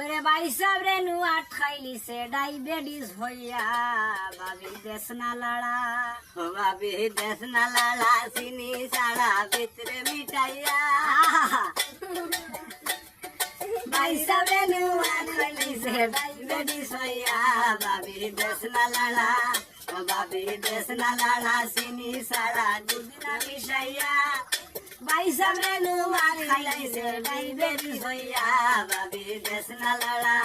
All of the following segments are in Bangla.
ওরে ভাই সাবরে নুয়া খাইলিছে ডায়াবেটিস হইয়া। ভাবি দেশ না লাড়া ভাবি দেশ না লালা, চিনি সারা ভিতরে মিটাইয়া। ভাই সাবরে নুয়া খাইলিছে ডায়াবেটিস হইয়া। ভাবি দেশ না ও ভাবি দেশ না লালা, চিনি সারা দুধ মিশাইয়া। ভাই সাবরে নুয়া খাইলিছে ডায়াবেটিস হইয়া ভাবি দেশ না লালা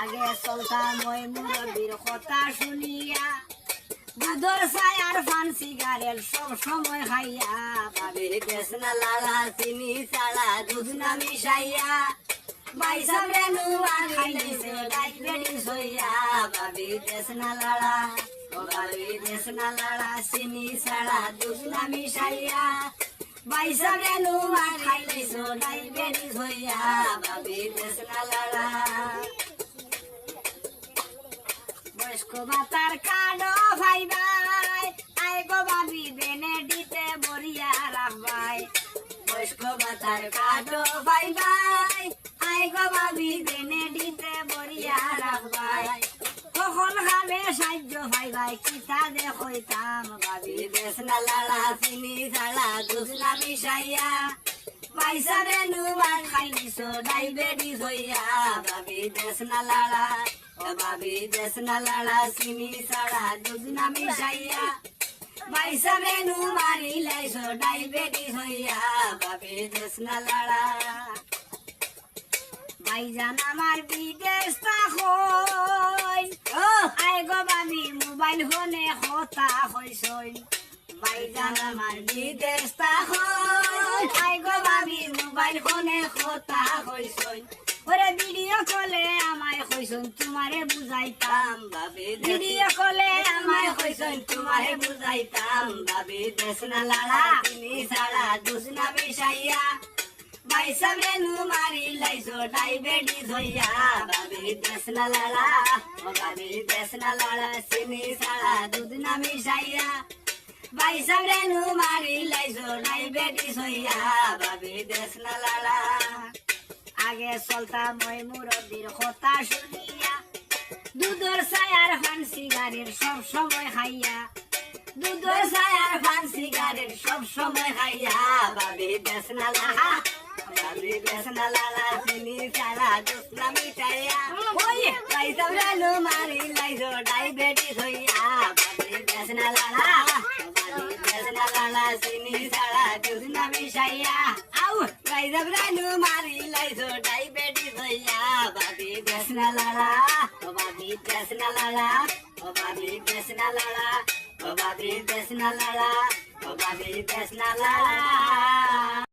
আগে চলতাম সময় খাইয়া ভাবি দেশ লালা চিনি সারা দুধ না মিশাইয়া ভাই সাবরে নুয়া খাইলিছে ডায়াবেটিস হইয়া আই গো ভাবি বেনে দিতে বরিয়া রাখবাই বয়স্ক ভাই আই গো ভাবি বেনে দিতে বরিয়া রাখবাই সাহায্য ভাই ভাই কিতা দে কইতাম ভাবি। পয়সা রে নুবার খাইলিছো ডায়াবেটিস হইয়া ভাবি। দেশ না লালা ভাবি, দেশ না লালা, চিনি সারা দুধ মিশাইয়া। পয়সা রে নুবার মারি লাইছো হইয়া ভাবি। দেশ না লালা। ভাইজান আমার বিদেশ ভাইজান আমার বিদেশ তাহল। আই গো ভাবি মোবাইল ফোনে কথা হইছই ওরে ভিডিও কলে আমায় কইছুন তোমারে বুঝাইতাম। তাম ভাবি ভিডিও কলে আমায় কইছন তোমারে বুঝাইতাম। ভাবি দেশ না লালা তুমি সারা দুষ না মিশাইয়া ভাই সামনে নু মারি লাইছো ডায়াবেটিস হইয়া। ভাবি দেশ না ও ভাবি দেশ না লালা চিনি সারা দুধ না মিশাইয়া সামনে নু মারি লাইছো ডায়াবেটিস হইয়া ভাবি দেশ না লালা। আগে চলতাম ওই মুরব্বীর কথা শুনিয়া। দুধর ছায়ার ফান সিগারেট সব সময় খাইয়া। দুধর ছায়ার পান সিগারেট সব সময় খাইয়া। ভাবি দেশ না লালা লালা চিনি সারা দুধ না ওই ভাই নু মারি লাইছো ডায়াবেটিস হইয়া ভাবি দেশ লালা। ভাবি দেশ না লালা চিনি সারা দুধ না মিশাইয়া আউ ভাই সামনে নু মারি, লাইছো ডায়াবেটিস হইয়া। ভাবি দেশ না লালা, ও ভাবি দেশ না লালা, ও ভাবি দেশ না লালা, ও ভাবি দেশ না লালা, ও ভাবি দেশ না লালা।